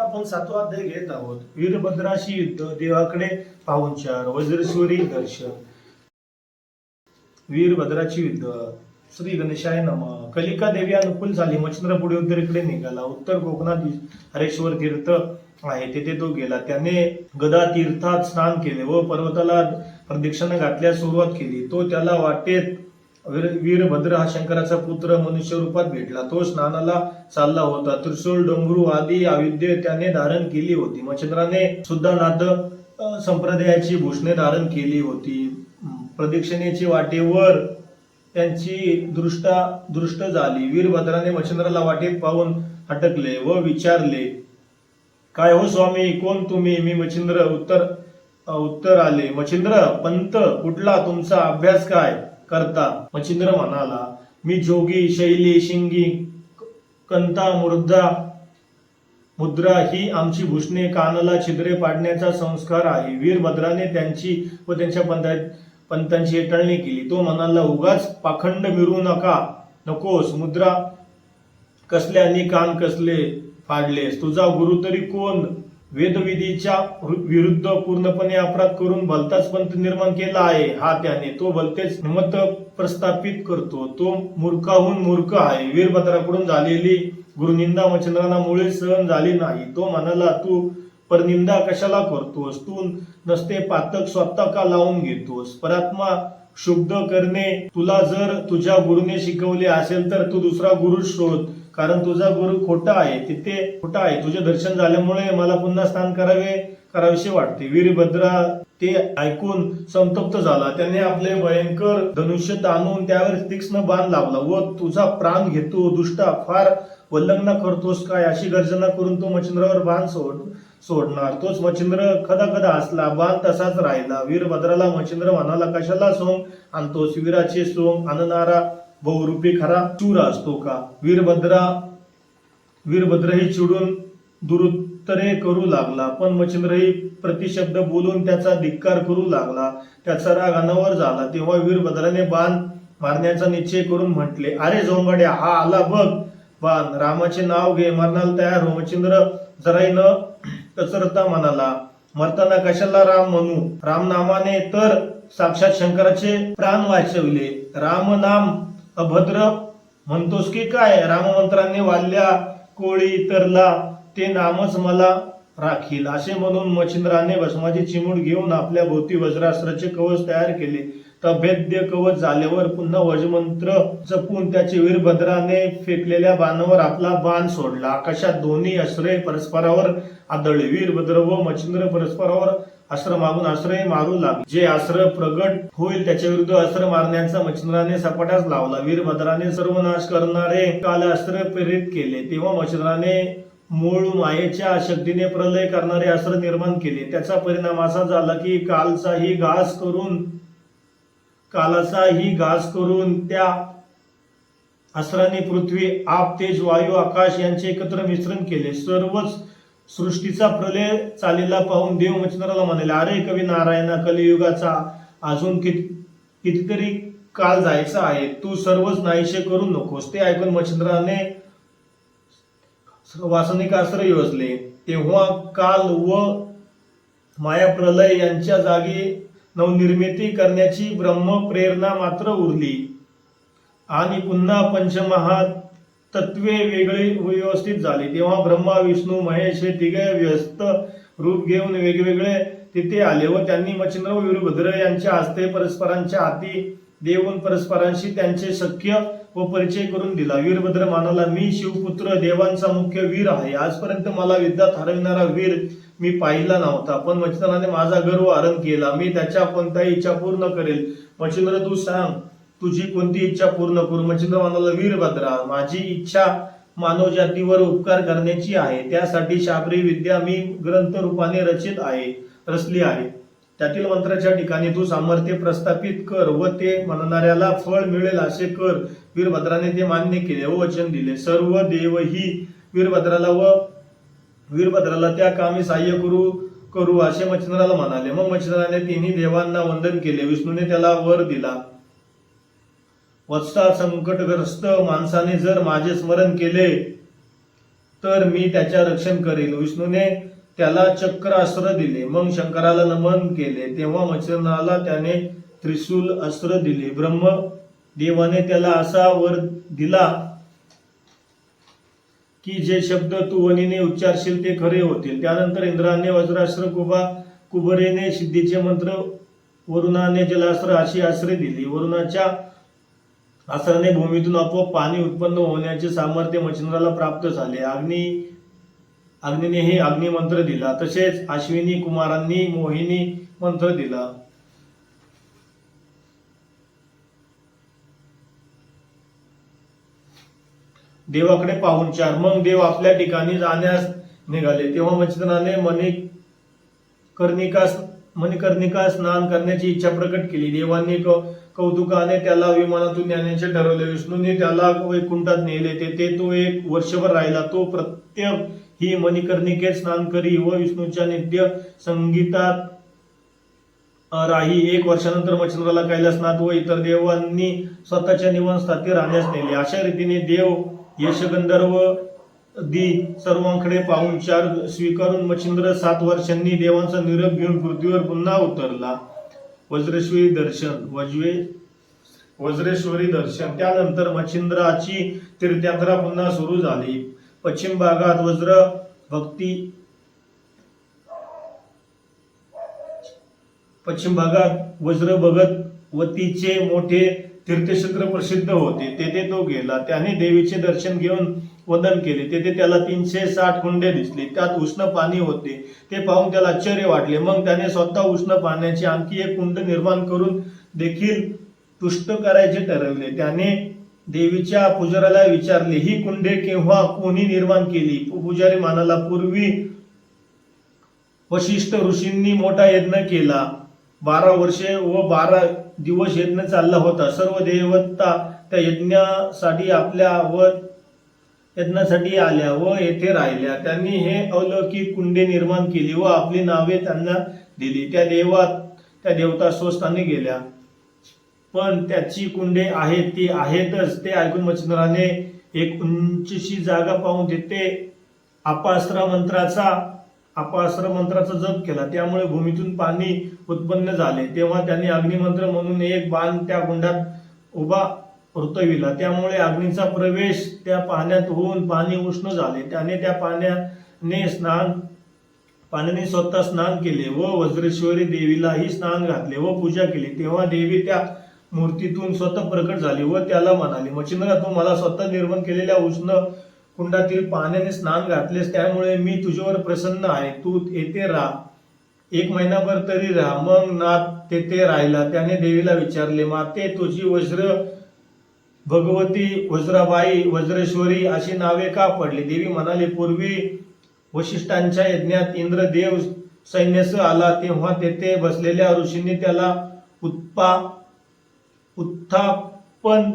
आता आपण सातवा अध्याय घेत आहोत. वीरभद्राशी युद्ध देवाकडे पाहुणचार वज्रेश्वरी दर्शन. वीरभद्राची युद्ध. श्री गणेशाय नम. कलिका देवी अनुकूल झाली. मच्छिंद्रपुढे उत्तरेकडे निघाला. उत्तर कोकणात हरेश्वर तीर्थ आहे. तेथे तो गेला. त्याने गदा तीर्थात स्नान केले व पर्वताला प्रदक्षिणा घातल्यास सुरुवात केली. तो त्याला वाटेत वीरभद्र हा शंकराचा पुत्र मनुष्य रूपात भेटला. तो स्नानाला चालला होता. त्रिशूल डोंगरू आदी आयुध्य त्याने धारण केली होती. मच्छिंद्राने सुद्धा नाद संप्रदायाची भूषणे धारण केली होती. प्रदक्षिणेची वाटेवर त्यांची दृष्टा दृष्ट झाली. वीरभद्राने मच्छिंद्राला वाटेत पाहून हटकले व विचारले काय हो स्वामी कोण तुम्ही मी मच्छिंद्र. उत्तर उत्तर आले मच्छिंद्र पंत कुठला? तुमचा अभ्यास काय? करता. मच्छिंद्र म्हणाला मी जोगी शैली शिंगी कंता मुर्दा मुद्रा ही आमची भूषणे कानाला छिद्रे पाडण्याचा संस्कार आहे. वीरभद्राने त्यांची व त्यांच्या पंथा पंतांची हेटाळणी केली. तो म्हणाला उगाच पाखंड मिरू नका. नकोस. मुद्रा कसल्यानी कान कसले फाडलेस. तुझा गुरु तरी कोण? वेदविधीच्या विरुद्ध पूर्णपणे अपराध करून भलताच पंथ निर्माण केला आहे. हा त्याने तो भलतेच मत प्रस्थापित करतो. तो मूर्खाहून मूर्ख आहे. वीरभद्राकडून झालेली गुरुनिंदा मच्छिंद्रांना सहन झाली नाही. तो म्हणाला तू परनिंदा कशाला करतोस? तू नसते पातक स्वतः का लावून घेतोस? परात्मा शुद्ध करणे तुला जर तुझ्या गुरुने शिकवले असेल तर तू दुसरा गुरु शोध. कारण तुझा गुरु खोटा आहे तिथे खोटा आहे. तुझे दर्शन झाल्यामुळे मला पुन्हा स्नान करावे करावेसे वाटते. वीरभद्रा ते ऐकून संतप्त झाला. त्याने आपले भयंकर धनुष्य ताणून त्यावर तीक्ष्ण बाण लावला. व तुझा प्राण घेतो दुष्टा फार वल्लंघना करतोस काय? अशी गर्जना करून तो मच्छिंद्रावर बाण सोड सोडणार. तोच मच्छिंद्र खदा खदा असला बाण तसाच राहिला. वीरभद्राला मच्छिंद्र म्हणाला कशाला सोंग आणतोस? वीराचे सोंग आणणारा बहुरूपी खरा चूर असतो का? वीरभद्रा वीरभद्रही चिडून दुरुत्तरे करू लागला पण मच्छिंद्रही प्रतिशब्द बोलून त्याचा धिक्कार करू लागला. त्याचा राग अनावर झाला तेव्हा वीरभद्राने बाण मारण्याचा निश्चय करून म्हटले अरे झोंगड्या हा आला बघ. बाण रामाचे नाव घे मरणाला तयार हो. मच्छिंद्र जराही न कचरता म्हणाला मरताना कशाला राम म्हणू? रामनामाने तर साक्षात शंकराचे प्राण वाचवले. राम नाम अभद्र. म्हणतोस की काय? राममंत्राने वाल्या कोळी तरला ते नामच मला राखील. असे म्हणून मच्छिंद्राने भस्माची चिमूट घेऊन आपल्या भोवती वज्रास्त्राचे कवच तयार केले. तभेद्य कवच झाल्यावर पुन्हा वज्रमंत्र जपून त्याचे वीरभद्राने फेकलेल्या बाणावर आपला बाण सोडला. आकाशात दोन्ही अस्त्रे परस्परावर आदळले. वीरभद्र व मच्छिंद्र परस्परावर अस्त्र मागून आश्रय मारू लागले. जे अस्त्र प्रगट होईल त्याच्या विरुद्ध अस्त्र मारण्याचा मच्छिंद्राने सपाटाच लावला. वीरभद्राने सर्वनाश करणारे काल अस्त्र प्रेरित केले. तेव्हा मच्छिंद्राने मूळ मायेच्या शक्तीने प्रलय करणारे अस्त्र निर्माण केले. त्याचा परिणाम असा झाला की कालचाही घास करून कालाचाही घास करून त्या अस्त्राने पृथ्वी आप तेज वायू आकाश यांचे एकत्र मिश्रण केले. सर्वच सृष्टीचा प्रलय चालीला पाहून देव मच्छिंद्राला म्हणाले अरे कवी नारायणा कलियुगाचा अजून कित कितीतरी काल जायचा आहे. तू सर्वच नाहीसे करू नकोस. ते ऐकून मच्छिंद्राने वासनिक योजले. तेव्हा काल व माया प्रलय यांच्या जागी नवनिर्मिती करण्याची ब्रह्म प्रेरणा मात्र उरली. आणि पुन्हा पंचमहा तत्वे वेगळी व्यवस्थित झाली. तेव्हा ब्रह्मा विष्णू महेश हे तिघे व्यस्त रूप घेऊन वेगवेगळे तिथे आले व त्यांनी मच्छिंद्र व वीरभद्र यांच्या हस्ते परस्परांच्या हाती देऊन परस्परांशी त्यांचे शक्य व परिचय करून दिला. वीरभद्र मानाला मी शिवपुत्र देवांचा मुख्य वीर आहे. आजपर्यंत मला युद्धात हरविणारा वीर मी पाहिला नव्हता. पण मच्छिंद्राने माझा गर्व हरण केला. मी त्याच्या कोणत्याही इच्छा पूर्ण करेल. मच्छिंद्र तू सांग तुझी कोणती इच्छा पूर्ण करू? मच्छिंद्र म्हणाला वीरभद्रा माझी इच्छा मानव जातीवर उपकार करण्याची आहे. त्यासाठी शाबरी विद्या मी ग्रंथ रूपाने रचित आहे रचली आहे. त्यातील मंत्राच्या ठिकाणी तू सामर्थ्य प्रस्थापित कर व ते म्हणणाऱ्याला फळ मिळेल असे कर. वीरभद्राने ते मान्य केले व वचन दिले. सर्व देवही वीरभद्राला व वीरभद्राला त्या कामी सहाय्य करू करू असे मच्छिंद्राला म्हणाले. मग मच्छिंद्राने तिन्ही देवांना वंदन केले. विष्णूने त्याला वर दिला. वत्सा संकटग्रस्त माणसाने जर माझे स्मरण केले तर मी त्याच्या रक्षण करेल विष्णूने त्याला चक्र अस्त्र दिले. मग शंकराला नमन केले. तेव्हा मच्छरनाला त्याने त्रिशूल अस्त्र दिले. ब्रह्म देवाने त्याला असा वर दिला की जे शब्द तू वनीने उच्चारशील ते खरे होतील. त्यानंतर इंद्राने वज्रास्त्र कुबा कुबरेने सिद्धीचे मंत्र वरुणाने जलास्त्र अशी आश्रय दिली. वरुणाच्या आसराने भूमीतून आपोआप पाणी उत्पन्न होण्याचे सामर्थ्य मच्छिंद्राला प्राप्त झाले. अग्नी अग्नीने हे अग्निमंत्र दिला. तसेच अश्विनी कुमारांनी मोहिनी मंत्र दिला. देवाकडे पाहून चार. मग देव आपल्या ठिकाणी जाण्यास निघाले. तेव्हा मच्छिंद्राने मणी मणिकर्णिका स्नान करण्याची इच्छा प्रकट केली. देवांनी कौतुकाने त्याला विमानातून नेण्याचे ठरवले. विष्णूने त्याला वैकुंठात नेले. तेथे तो एक वर्षभर राहिला. तो प्रत्येक ही मणिकर्णिकेत स्नान करी व विष्णूच्या नित्य संगीतात राही. एक वर्षानंतर मच्छिंद्राला कैलासनाथ व इतर देवांनी स्वतःच्या निवासस्थानी राहण्यास नेले. अशा रीतीने देव यशगंधर्व दी सर्वांकडे पाहून चार स्वीकारून मच्छिंद्र सात वर्षांनी देवांचा निरोप घेऊन पृथ्वीवर पुन्हा उतरला. वज्रेश्वरी दर्शन वज्वे वज्रेश्वरी दर्शन. त्यानंतर मच्छिंद्राची तीर्थयात्रा पुन्हा सुरू झाली. पश्चिम भागात वज्र भक्ती पश्चिम भागात वज्र भगत वतीचे मोठे तीर्थक्षेत्र प्रसिद्ध होते. तेथे तो गेला. त्याने देवीचे दर्शन घेऊन वंदन केले. तेथे त्याला तीनशे साठ कुंडे दिसले. त्यात उष्ण पाणी होते. ते पाहून त्याला आश्चर्य वाटले. मग त्याने स्वतः उष्ण पाण्याचे आणखी एक कुंड निर्माण करून देखील तुष्ट करायचे ठरवले. त्याने देवीच्या पुजाऱ्याला विचारले ही कुंडे केव्हा कोणी निर्माण केली? पुजारी मानाला पूर्वी वशिष्ठ ऋषींनी मोठा यज्ञ केला. बारा वर्षे व बारा दिवस यज्ञ चालला होता. सर्व देवता त्या यज्ञासाठी आपल्या व यज्ञासाठी आल्या व येथे राहिल्या. त्यांनी हे अलौकिक कुंडे निर्माण केली व आपली नावे त्यांना दिली. त्या देवात त्या देवता स्वस्थानी गेल्या. पण त्याची कुंडे आहेत ती आहेतच. ते ऐकून मच्छिंद्राने एक उंचशी जागा पाहून तिथे अपास्त्र मंत्राचा अपास्त्र मंत्राचा जप केला. त्यामुळे भूमीतून पाणी उत्पन्न झाले. तेव्हा त्यांनी अग्निमंत्र म्हणून एक बाण त्या कुंडात उभा पृथ्वीला त्यामुळे अग्नीचा प्रवेश त्या पाण्यात होऊन पाणी उष्ण झाले. त्याने त्या पाण्याने स्नान पाण्याने स्वतः स्नान केले व वज्रेश्वरी देवीलाही स्नान घातले व पूजा केली. तेव्हा देवी त्या मूर्तीतून स्वतः प्रकट झाली व त्याला म्हणाली मच्छिंद्रा तू मला स्वतः निर्माण केलेल्या उष्ण कुंडातील पाण्याने स्नान घातलेस. त्यामुळे मी तुझ्यावर प्रसन्न आहे. तू येथे राहा. एक महिनाभर तरी राहा. मग नाथ तेथे राहिला. त्याने देवीला विचारले माते तुझी वज्र भगवती वज्राबाई वज्रेश्वरी अशी नावे का पडली? देवी म्हणाली पूर्वी वशिष्ठांच्या यज्ञात इंद्रदेव सैन्यस आला तेव्हा तेथे बसलेल्या ऋषींनी त्याला उत्पा उत्थापन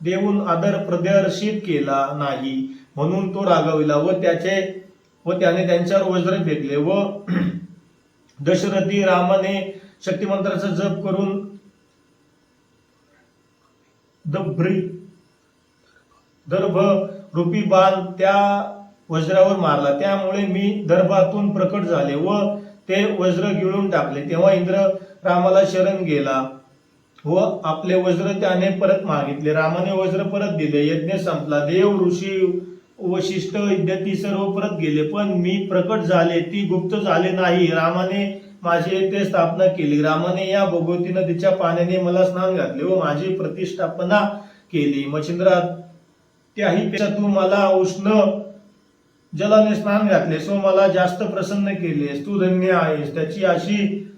देऊन आदर प्रदर्शित केला नाही. म्हणून तो रागविला व त्याचे व त्याने त्यांच्यावर वज्र फेकले व दशरथी रामाने शक्तिमंत्राचा जप करून दभ्री दर्भ रूपी बाण त्या वज्रावर मारला. त्यामुळे मी दर्भातून प्रकट झाले व ते वज्र गिळून टाकले. तेव्हा इंद्र रामाला शरण गेला व आपले वज्र त्याने परत मागितले. रामाने वज्र परत दिले. यज्ञ संपला. देव ऋषी वशिष्ठ इत्यादी सर्व परत गेले. पण मी प्रकट झाले. ती गुप्त झाले नाही. रामाने माझी येथे स्थापना केली. रामाने या भगवती नदीच्या पाण्याने मला स्नान घातले व माझी प्रतिष्ठापना केली. मच्छिंद्रा त्याही पेक्षा तू मला उष्ण जलाने स्नान घातले. सो मला जास्त प्रसन्न केलेस तू धन्य आहेस. त्याची अशी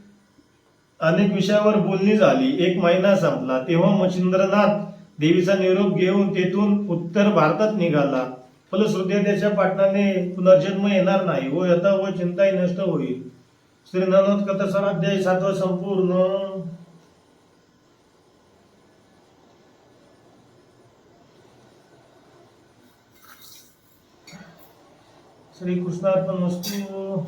अनेक विषयावर बोलणी झाली. एक महिना संपला. तेव्हा मच्छिंद्रनाथ देवीचा निरोप घेऊन तेथून उत्तर भारतात निघाला. फलश्रुती त्याच्या पाटणाने पुनर्जन्म येणार नाही व यथा व चिंताही नष्ट होईल. श्री ननद कथा अध्याय सातवा संपूर्ण श्री कृष्णार्पण वस्तू